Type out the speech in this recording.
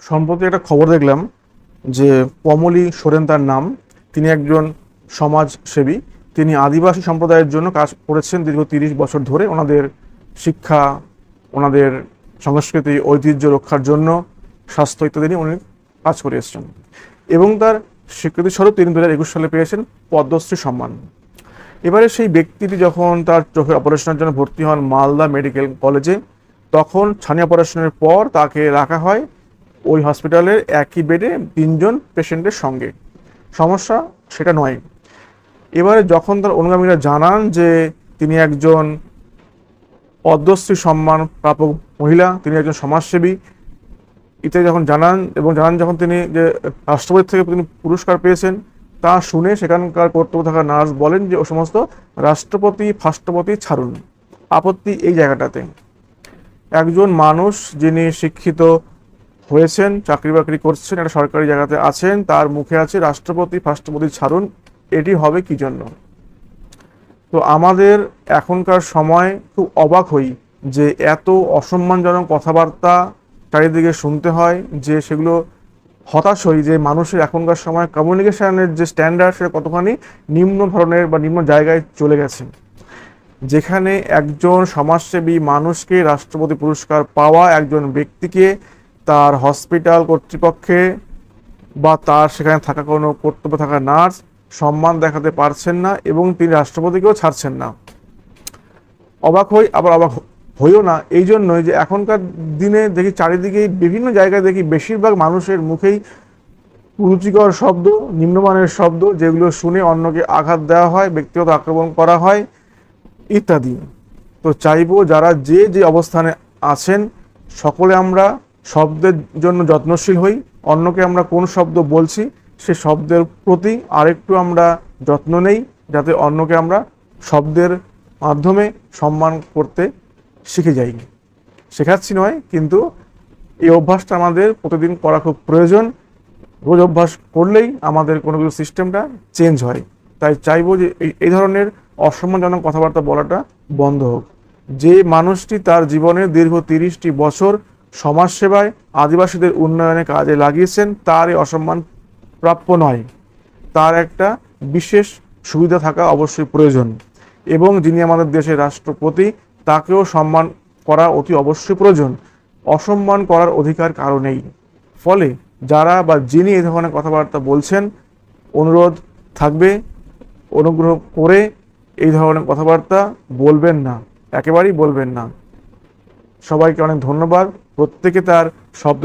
সম্প্রতি একটা খবর দেখলাম যে কমলি সোরেন তার নাম। তিনি একজন সমাজসেবী। তিনি আদিবাসী সম্প্রদায়ের জন্য কাজ করেছেন দীর্ঘ তিরিশ বছর ধরে ওনাদের শিক্ষা, ওনাদের সংস্কৃতি, ঐতিহ্য রক্ষার জন্য স্বাস্থ্য ইত্যাদি নিয়ে উনি কাজ করে এসেছেন। এবং তার স্বীকৃতি স্বরূপ তিনি দু একুশ সালে পেয়েছেন পদ্মশ্রী সম্মান। এবারে সেই ব্যক্তিটি যখন তার চোখের অপারেশনের জন্য ভর্তি হন মালদা মেডিকেল কলেজে, তখন ছানি অপারেশনের পর তাকে রাখা হয় ওই হসপিটালের একই বেডে তিনজন পেশেন্টের সঙ্গে। সমস্যা সেটা নয়। এবারে যখন তার অনুগামীরা জানান যে তিনি একজন পদ্মশ্রী সম্মান প্রাপক মহিলা, তিনি একজন সমাজসেবী ইত্যাদি যখন জানান এবং জানান যখন তিনি যে রাষ্ট্রপতি থেকে তিনি পুরস্কার পেয়েছেন, তা শুনে সেখানকার কর্তব্য থাকা নার্স বলেন যে, ও সমস্ত রাষ্ট্রপতি, ফাষ্টপতি ছাড়ুন। আপত্তি এই জায়গাটাতে। একজন মানুষ যিনি শিক্ষিত হয়েছেন, চাকরি বাকরি করছেন, একটা সরকারি জায়গাতে আছেন, তার মুখে আছে, রাষ্ট্রপতি ফাষ্টপতি ছাড়ুন, এটি হবে কি জন্য? তো আমাদের এখনকার সময় খুব অবাক হই যে এত অসম্মানজনক কথাবার্তা চারিদিকে শুনতে হয়, যে সেগুলো হতাশ হই যে মানুষের এখনকার সময় কমিউনিকেশনের যে স্ট্যান্ডার্ড সেটা কতখানি নিম্ন ধরনের বা নিম্ন জায়গায় চলে গেছে। যেখানে একজন সমাজসেবী মানুষকে রাষ্ট্রপতি পুরস্কার পাওয়া একজন ব্যক্তিকে তার হসপিটাল কর্তৃপক্ষে বা তার সেখানে থাকা কোনো কর্তব্য থাকা নার্স সম্মান দেখাতে পারছেন না এবং তিনি রাষ্ট্রপতিকেও ছাড়ছেন না। অবাক হই, আবার অবাক হইও না। এই জন্যই যে এখনকার দিনে দেখি চারিদিকেই বিভিন্ন জায়গায় দেখি বেশিরভাগ মানুষের মুখেই কুরুচিকর শব্দ, নিম্নমানের শব্দ, যেগুলো শুনে অন্যকে আঘাত দেওয়া হয়, ব্যক্তিগত আক্রমণ করা হয় ইত্যাদি। তো চাইব যারা যে যে অবস্থানে আছেন, সকলে আমরা শব্দের জন্য যত্নশীল হই। অন্যকে আমরা কোন শব্দ বলছি, সে শব্দের প্রতি আরেকটু আমরা যত্ন নেই, যাতে অন্যকে আমরা শব্দের মাধ্যমে সম্মান করতে শিখে যাই। শেখাচ্ছি নয়, কিন্তু এই অভ্যাসটা আমাদের প্রতিদিন করা খুব প্রয়োজন। রোজ অভ্যাস করলেই আমাদের কোনো কিছু সিস্টেমটা চেঞ্জ হয়। তাই চাইব যে এই ধরনের অসম্মানজনক কথাবার্তা বলাটা বন্ধ হোক। যে মানুষটি তার জীবনের দীর্ঘ তিরিশটি বছর সমাজসেবায় আদিবাসীদের উন্নয়নে কাজে লাগিয়েছেন তার এই অসম্মান প্রাপ্য নয়। তার একটা বিশেষ সুবিধা থাকা অবশ্যই প্রয়োজন। এবং যিনি আমাদের দেশের রাষ্ট্রপতি, তাকেও সম্মান করা অতি অবশ্যই প্রয়োজন। অসম্মান করার অধিকার কারও নেই। ফলে যারা বা যিনি এই ধরনের কথাবার্তা বলছেন, অনুরোধ থাকবে, অনুগ্রহ করে এই ধরনের কথাবার্তা বলবেন না, একেবারেই বলবেন না। সবাইকে অনেক ধন্যবাদ। প্রত্যেকে তার শব্দ